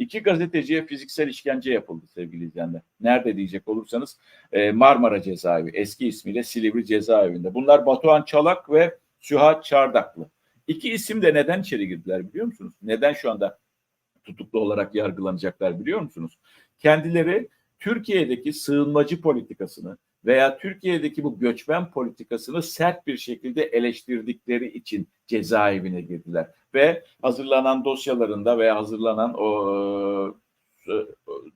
İki gazeteciye fiziksel işkence yapıldı sevgili izleyenler. Nerede diyecek olursanız e, Marmara Cezaevi eski ismiyle Silivri Cezaevinde. Bunlar Batuhan Çalak ve Sühat Çardaklı. İki isim de neden içeri girdiler biliyor musunuz? Neden şu anda tutuklu olarak yargılanacaklar biliyor musunuz? Kendileri Türkiye'deki sığınmacı politikasını veya Türkiye'deki bu göçmen politikasını sert bir şekilde eleştirdikleri için cezaevine girdiler. Ve hazırlanan dosyalarında veya hazırlanan o e,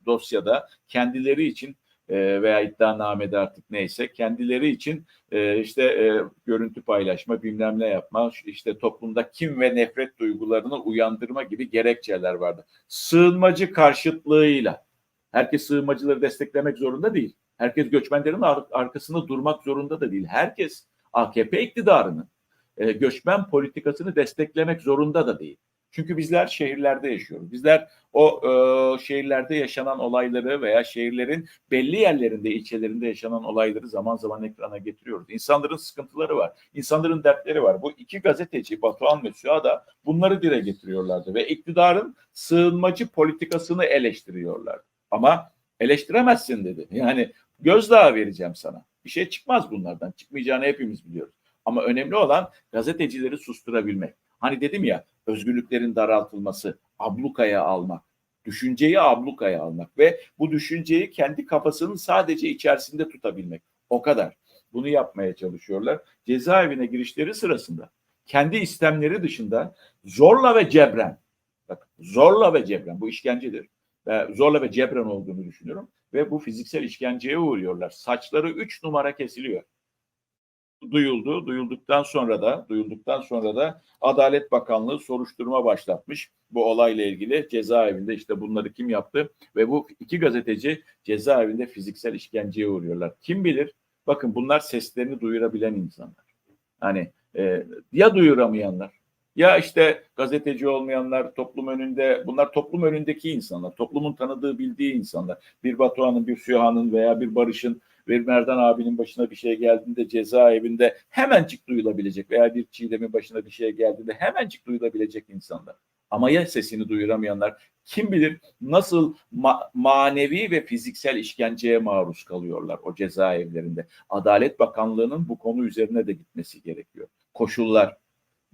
dosyada kendileri için e, veya iddianamede artık neyse kendileri için e, işte görüntü paylaşma, bilmem ne yapma, işte toplumda kim ve nefret duygularını uyandırma gibi gerekçeler vardı. Sığınmacı karşıtlığıyla herkes sığınmacıları desteklemek zorunda değil. Herkes göçmenlerin ar- arkasında durmak zorunda da değil. Herkes AKP iktidarının e, göçmen politikasını desteklemek zorunda da değil. Çünkü bizler şehirlerde yaşıyoruz. Bizler o e, şehirlerde yaşanan olayları veya şehirlerin belli yerlerinde, ilçelerinde yaşanan olayları zaman zaman ekrana getiriyoruz. İnsanların sıkıntıları var, insanların dertleri var. Bu iki gazeteci Batuhan ve Süha da bunları dile getiriyorlardı ve iktidarın sığınmacı politikasını eleştiriyorlardı. Ama eleştiremezsin dedi. Yani gözdağı vereceğim sana. Bir şey çıkmaz bunlardan. Çıkmayacağını hepimiz biliyoruz. Ama önemli olan gazetecileri susturabilmek. Hani dedim ya özgürlüklerin daraltılması, ablukaya almak, düşünceyi ablukaya almak ve bu düşünceyi kendi kafasının sadece içerisinde tutabilmek. O kadar. Bunu yapmaya çalışıyorlar. Cezaevine girişleri sırasında kendi istemleri dışında zorla ve cebren, bak zorla ve cebren bu işkencedir. Zorla ve cebren olduğunu düşünüyorum ve bu fiziksel işkenceye uğruyorlar. Saçları üç numara kesiliyor duyuldu. Duyulduktan sonra da duyulduktan sonra da Adalet Bakanlığı soruşturma başlatmış bu olayla ilgili cezaevinde işte bunları kim yaptı ve bu iki gazeteci cezaevinde fiziksel işkenceye uğruyorlar. Kim bilir? Bakın bunlar seslerini duyurabilen insanlar. Hani e, ya duyuramayanlar ya işte gazeteci olmayanlar toplum önünde bunlar toplum önündeki insanlar toplumun tanıdığı bildiği insanlar bir Batuhan'ın bir Süha'nın veya bir Barış'ın bir Merdan abinin başına bir şey geldiğinde cezaevinde hemencik duyulabilecek veya bir Çiğdem'in başına bir şey geldiğinde hemencik duyulabilecek insanlar. Ama ya sesini duyuramayanlar kim bilir nasıl ma- manevi ve fiziksel işkenceye maruz kalıyorlar o cezaevlerinde. Adalet Bakanlığı'nın bu konu üzerine de gitmesi gerekiyor. Koşullar,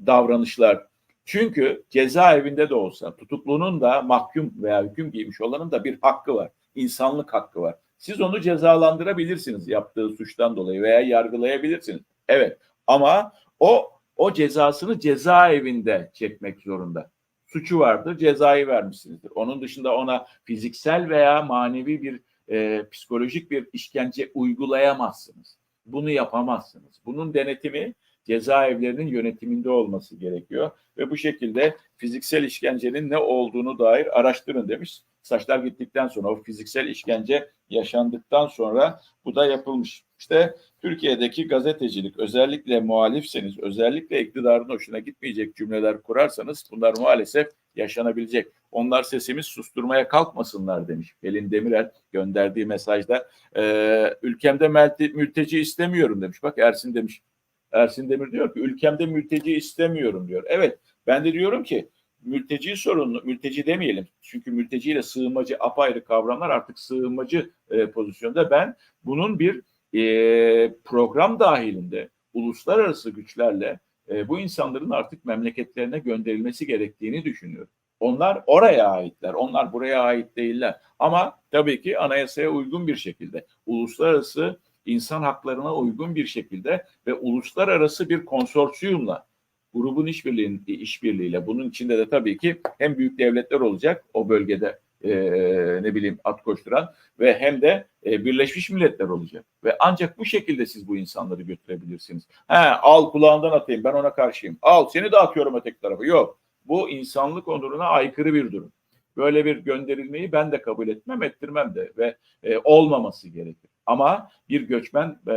davranışlar. Çünkü cezaevinde de olsa tutuklunun da mahkum veya hüküm giymiş olanın da bir hakkı var. İnsanlık hakkı var. Siz onu cezalandırabilirsiniz yaptığı suçtan dolayı veya yargılayabilirsiniz. Evet ama o o cezasını cezaevinde çekmek zorunda. Suçu vardır, cezayı vermişsinizdir. Onun dışında ona fiziksel veya manevi bir e, psikolojik bir işkence uygulayamazsınız. Bunu yapamazsınız. Bunun denetimi cezaevlerinin yönetiminde olması gerekiyor ve bu şekilde fiziksel işkencenin ne olduğunu dair araştırın demiş. Saçlar gittikten sonra o fiziksel işkence yaşandıktan sonra bu da yapılmış. İşte Türkiye'deki gazetecilik özellikle muhalifseniz, özellikle iktidarın hoşuna gitmeyecek cümleler kurarsanız bunlar maalesef yaşanabilecek. Onlar sesimiz susturmaya kalkmasınlar demiş Pelin Demirel gönderdiği mesajda. Ee, ülkemde mülteci istemiyorum demiş. Bak Ersin demiş. Ersin Demir diyor ki ülkemde mülteci istemiyorum diyor. Evet ben de diyorum ki mülteci sorunlu, mülteci demeyelim. Çünkü mülteci ile sığınmacı apayrı kavramlar artık sığınmacı e, pozisyonda. Ben bunun bir e, program dahilinde uluslararası güçlerle e, bu insanların artık memleketlerine gönderilmesi gerektiğini düşünüyorum. Onlar oraya aitler, onlar buraya ait değiller. Ama tabii ki anayasaya uygun bir şekilde uluslararası insan haklarına uygun bir şekilde ve uluslararası bir konsorsiyumla grubun işbirliği işbirliğiyle bunun içinde de tabii ki hem büyük devletler olacak o bölgede e, ne bileyim at koşturan ve hem de e, Birleşmiş Milletler olacak. Ve ancak bu şekilde siz bu insanları götürebilirsiniz. He, al kulağından atayım ben ona karşıyım. Al seni de atıyorum öteki tarafa. Yok. Bu insanlık onuruna aykırı bir durum. Böyle bir gönderilmeyi ben de kabul etmem, ettirmem de ve e, olmaması gerekir. Ama bir göçmen e,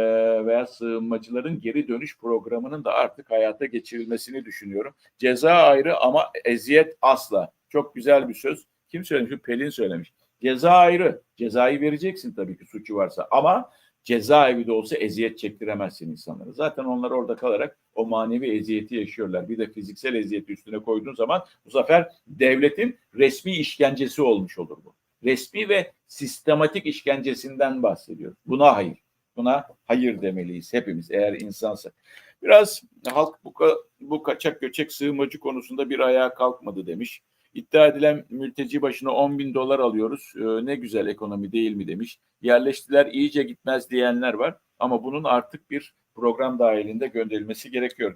veya sığınmacıların geri dönüş programının da artık hayata geçirilmesini düşünüyorum. Ceza ayrı ama eziyet asla. Çok güzel bir söz. Kim söylemiş? Pelin söylemiş. Ceza ayrı. Cezayı vereceksin tabii ki suçu varsa ama cezaevi de olsa eziyet çektiremezsin insanlara. Zaten onlar orada kalarak o manevi eziyeti yaşıyorlar. Bir de fiziksel eziyeti üstüne koyduğun zaman bu sefer devletin resmi işkencesi olmuş olur bu. Resmi ve sistematik işkencesinden bahsediyoruz. Buna hayır. Buna hayır demeliyiz hepimiz eğer insansak. Biraz halk bu, ka- bu kaçak göçek sığınmacı konusunda bir ayağa kalkmadı demiş. İddia edilen mülteci başına 10 bin dolar alıyoruz. Ee, ne güzel ekonomi değil mi demiş. Yerleştiler iyice gitmez diyenler var. Ama bunun artık bir program dahilinde gönderilmesi gerekiyor.